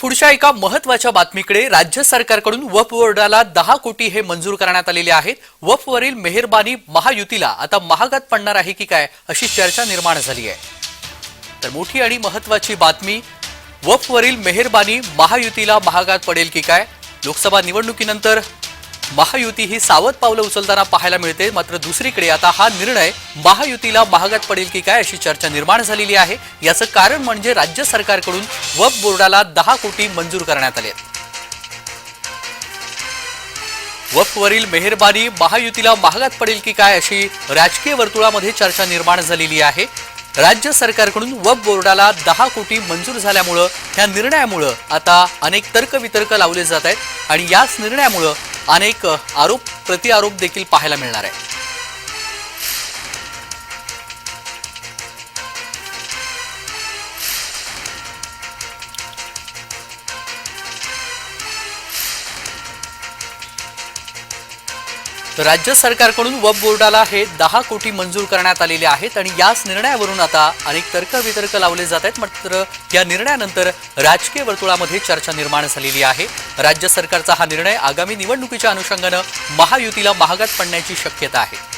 पुढच्या एका महत्त्वाच्या बातमीकडे राज्य सरकारकडून वफ बोर्डाला दहा कोटी हे मंजूर करण्यात आलेले आहेत. वफवरील मेहरबानी महायुतीला आता महागात पडणार आहे की काय अशी चर्चा निर्माण झाली आहे. तर मोठी आणि महत्वाची बातमी वफवरील मेहरबानी महायुतीला महागात पडेल की काय? लोकसभा निवडणुकीनंतर महायुती ही सावध पावलं उचलताना पाहायला मिळते मात्र दुसरीकडे आता हा निर्णय महायुतीला महागात पडेल की काय अशी चर्चा निर्माण झालेली आहे. याचं कारण म्हणजे राज्य सरकारकडून वक बोर्डाला दहा कोटी मंजूर करण्यात आले. वफवरील मेहरबानी महायुतीला महागात पडेल की काय अशी राजकीय वर्तुळामध्ये चर्चा निर्माण झालेली आहे. राज्य सरकारकडून वफ बोर्डाला दहा कोटी मंजूर झाल्यामुळं ह्या निर्णयामुळं आता अनेक तर्कवितर्क लावले जात आहेत आणि याच निर्णयामुळं अनेक आरोप प्रतिआरोप देखील पाहायला मिळणार आहे राज्य सरकारकडून वब बोर्डाला हे दहा कोटी मंजूर करण्यात आलेले आहेत आणि याच निर्णयावरून आता अनेक तर्कवितर्क लावले जात आहेत. मात्र या निर्णयानंतर राजकीय वर्तुळामध्ये चर्चा निर्माण झालेली आहे. राज्य सरकारचा हा निर्णय आगामी निवडणुकीच्या अनुषंगानं महायुतीला महागात पडण्याची शक्यता आहे.